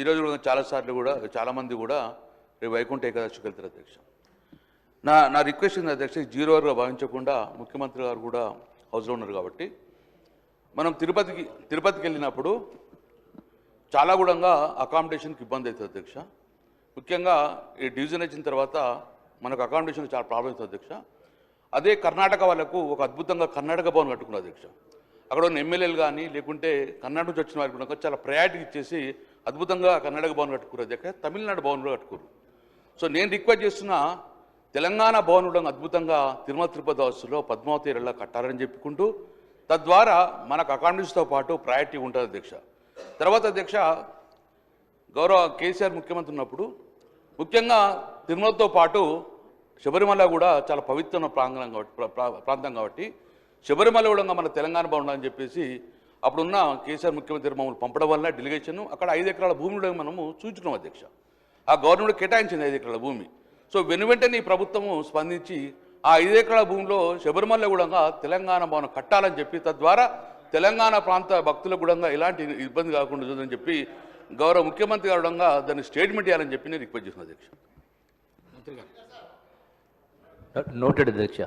ఈరోజు కూడా చాలాసార్లు కూడా చాలామంది కూడా రేపు వైకుంఠ ఏకాదశికి వెళ్తారు అధ్యక్ష. నా నా రిక్వెస్ట్ ఉంది అధ్యక్ష జీరో అవర్గా భావించకుండా ముఖ్యమంత్రి గారు కూడా హౌస్లో ఉన్నారు కాబట్టి మనం తిరుపతికి తిరుపతికి వెళ్ళినప్పుడు చాలా కూడా అకామిడేషన్కి ఇబ్బంది అవుతుంది అధ్యక్ష. ముఖ్యంగా ఈ డివిజన్ వచ్చిన తర్వాత మనకు అకామిడేషన్ చాలా ప్రాబ్లం అవుతుంది అధ్యక్ష. అదే కర్ణాటక వాళ్ళకు ఒక అద్భుతంగా కర్ణాటక భవన్ కట్టుకున్నారు అధ్యక్ష. అక్కడ ఉన్న ఎమ్మెల్యేలు కానీ లేకుంటే కర్ణాటక నుంచి వచ్చిన వారికి కూడా చాలా ప్రయారిటీ ఇచ్చేసి అద్భుతంగా కర్ణాటక భవన్ కట్టుకున్నారు అధ్యక్ష తమిళనాడు భవన్ కూడా కట్టుకున్నారు సో నేను రిక్వెస్ట్ చేస్తున్న తెలంగాణ భవన్ కూడా అద్భుతంగా తిరుమల తిరుపతి హౌస్లో పద్మావతి ఏరియాలో కట్టాలని చెప్పుకుంటూ తద్వారా మనకు అకామిడేషన్తో పాటు ప్రయారిటీ ఉంటుంది అధ్యక్ష. తర్వాత అధ్యక్ష గౌరవ కేసీఆర్ ముఖ్యమంత్రి ఉన్నప్పుడు ముఖ్యంగా తిరుమలతో పాటు శబరిమల కూడా చాలా పవిత్రమైన ప్రాంగణం కాబట్టి ప్రాంతం కాబట్టి శబరిమల కూడా మన తెలంగాణ బాగుండాలని చెప్పేసి అప్పుడున్న కేసీఆర్ ముఖ్యమంత్రి మమ్మల్ని పంపడం వల్ల డెలిగేషన్ అక్కడ ఐదు ఎకరాల భూమి కూడా మనము చూచుకున్నాం అధ్యక్ష. ఆ గవర్నమెంట్ కేటాయించింది ఐదు ఎకరాల భూమి. సో వెను వెంటనే ఈ ప్రభుత్వము స్పందించి ఆ ఐదు ఎకరాల భూమిలో శబరిమల కూడా తెలంగాణ భవనం కట్టాలని చెప్పి తద్వారా తెలంగాణ ప్రాంత భక్తులకు కూడా ఎలాంటి ఇబ్బంది కాకుండా చూద్దని చెప్పి గౌరవ ముఖ్యమంత్రి గారు కూడా దాన్ని స్టేట్మెంట్ ఇవ్వాలని చెప్పి నేను రిక్వెస్ట్ చేసిన అధ్యక్ష. నోటెడ్ అధ్యక్ష.